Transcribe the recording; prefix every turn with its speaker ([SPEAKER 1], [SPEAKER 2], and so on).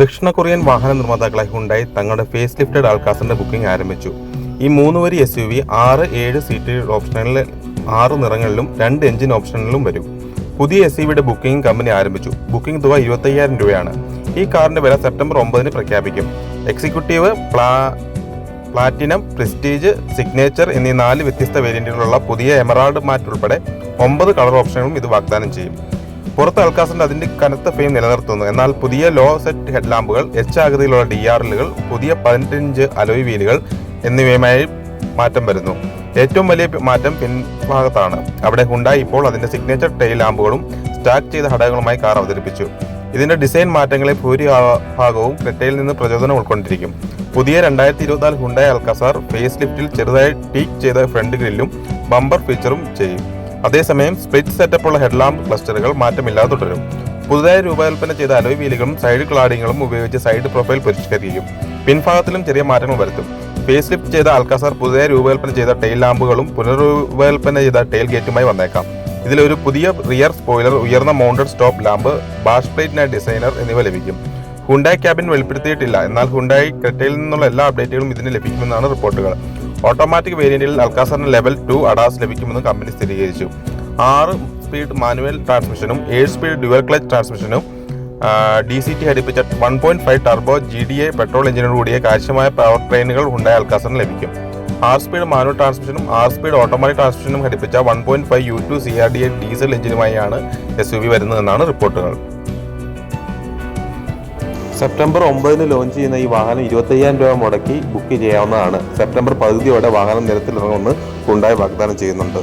[SPEAKER 1] ദക്ഷിണ കൊറിയൻ വാഹന നിർമ്മാതാക്കളായ ഹുണ്ടായി തങ്ങളുടെ ഫേസ് ലിഫ്റ്റഡ് ആൾക്കാസിന്റെ ബുക്കിംഗ് ആരംഭിച്ചു. ഈ മൂന്ന് വരി എസ് യു വി ആറ് ഏഴ് സീറ്റ് ഓപ്ഷനിൽ ആറ് നിറങ്ങളിലും രണ്ട് എഞ്ചിൻ ഓപ്ഷനിലും വരും. പുതിയ എസ് യു വിയുടെ ബുക്കിംഗ് കമ്പനി ആരംഭിച്ചു. ബുക്കിംഗ് തുക ഇരുപത്തയ്യായിരം രൂപയാണ്. ഈ കാറിന്റെ വില സെപ്റ്റംബർ ഒമ്പതിന് പ്രഖ്യാപിക്കും. എക്സിക്യൂട്ടീവ് പ്ലാ പ്ലാറ്റിനം പ്രസ്റ്റീജ് സിഗ്നേച്ചർ എന്നീ നാല് വ്യത്യസ്ത വേരിയന്റുകളുള്ള പുതിയ എമറാൾഡ് മാറ്റ് ഉൾപ്പെടെ ഒമ്പത് കളർ ഓപ്ഷനുകളും ഇത് വാഗ്ദാനം ചെയ്യും. പുറത്ത് അൽക്കാസിന്റെ അതിന്റെ കനത്ത ഫെയിം നിലനിർത്തുന്നു. എന്നാൽ പുതിയ ലോ സെറ്റ് ഹെഡ് ലാമ്പുകൾ എച്ച് ആകൃതിയിലുള്ള ഡി ആർ എല്ലുകൾ പുതിയ പതിനെട്ട് ഇഞ്ച് അലോയ് വീലുകൾ എന്നിവയുമായി മാറ്റം വരുന്നു. ഏറ്റവും വലിയ മാറ്റം പിൻഭാഗത്താണ്. അവിടെ ഹുണ്ടായി ഇപ്പോൾ അതിന്റെ സിഗ്നേച്ചർ ടെയിൽ ലാമ്പുകളും സ്റ്റാക്ക് ചെയ്ത ഘടകങ്ങളുമായി കാർ അവതരിപ്പിച്ചു. ഇതിന്റെ ഡിസൈൻ മാറ്റങ്ങളെ ഭൂരിഭാഗവും ക്രെറ്റയിൽ നിന്ന് പ്രചോദനം ഉൾക്കൊണ്ടിരിക്കും. പുതിയ രണ്ടായിരത്തി ഇരുപത്തിനാല് ഹുണ്ടായ അൽക്കസാർ ഫേസ് ലിഫ്റ്റിൽ ചെറുതായി ടീക്ക് ചെയ്ത ഫ്രണ്ട് ഗ്രില്ലും ബമ്പർ ഫീച്ചറും ചെയ്യും. അതേസമയം സ്പ്ലിറ്റ് സെറ്റപ്പുള്ള ഹെഡ്ലാമ്പ് ക്ലസ്റ്ററുകൾ മാറ്റമില്ലാതെ തുടരും. പുതുതായി രൂപകൽപ്പന ചെയ്ത അലോയ് വീലുകളും സൈഡ് ക്ലാഡിങ്ങുകളും ഉപയോഗിച്ച് സൈഡ് പ്രൊഫൈൽ പരിഷ്കരിക്കും. പിൻഭാഗത്തിലും ചെറിയ മാറ്റങ്ങൾ വരുത്തും. ഫേസ് ലിഫ്റ്റ് ചെയ്ത അൽക്കാസാർ പുതുതായി രൂപകൽപ്പന ചെയ്ത ടെയിൽ ലാമ്പുകളും പുനർരൂപകൽപ്പന ചെയ്ത ടെയിൽ ഗേറ്റുമായി വന്നേക്കാം. ഇതിലൊരു പുതിയ റിയർ സ്പോയിലർ ഉയർന്ന mounted stop lamp bash plate designer എന്നിവ ലഭിക്കും. ഹുണ്ടായി ക്യാബിൻ വെളിപ്പെടുത്തിയിട്ടില്ല. എന്നാൽ ഹുണ്ടായി ക്രെറ്റയിൽ നിന്നുള്ള എല്ലാ അപ്ഡേറ്റുകളും ഇതിന് ലഭിക്കുമെന്നാണ് റിപ്പോർട്ടുകൾ. ഓട്ടോമാറ്റിക് വേരിയന്റിൽ അൽക്കാസറിന് ലെവൽ ടു അഡാസ് ലഭിക്കുമെന്ന് കമ്പനി സ്ഥിരീകരിച്ചു. ആറ് സ്പീഡ് മാനുവൽ ട്രാൻസ്മിഷനും ഏഴ് സ്പീഡ് ഡ്യുവൽ ക്ലച്ച് ട്രാൻസ്മിഷനും ഡി സി ടി ഘടിപ്പിച്ച one point five turbo G D A petrol എഞ്ചിനോട് കൂടിയ കാര്യക്ഷമമായ പവർ ട്രെയിനുകൾ ഉണ്ടായ അൽക്കാസറിന് ലഭിക്കും. ആർ സ്പീഡ് മാനുവൽ ട്രാൻസ്മിഷനും ആർ സ്പീഡ് ഓട്ടോമാറ്റിക് ട്രാൻസ്മിഷനും ഘടിപ്പിച്ച one point five U two C R D A diesel എഞ്ചിനുമായാണ് S U V വരുന്നതെന്നാണ് റിപ്പോർട്ടുകൾ. സെപ്റ്റംബർ ഒമ്പതിന് ലോഞ്ച് ചെയ്യുന്ന ഈ വാഹനം ഇരുപത്തയ്യായിരം രൂപ മുടക്കി ബുക്ക് ചെയ്യാവുന്നതാണ്. സെപ്റ്റംബർ പകുതിയോടെ വാഹനം നിരത്തിലിറങ്ങുമെന്ന് ഉണ്ടായി വാഗ്ദാനം ചെയ്യുന്നുണ്ട്.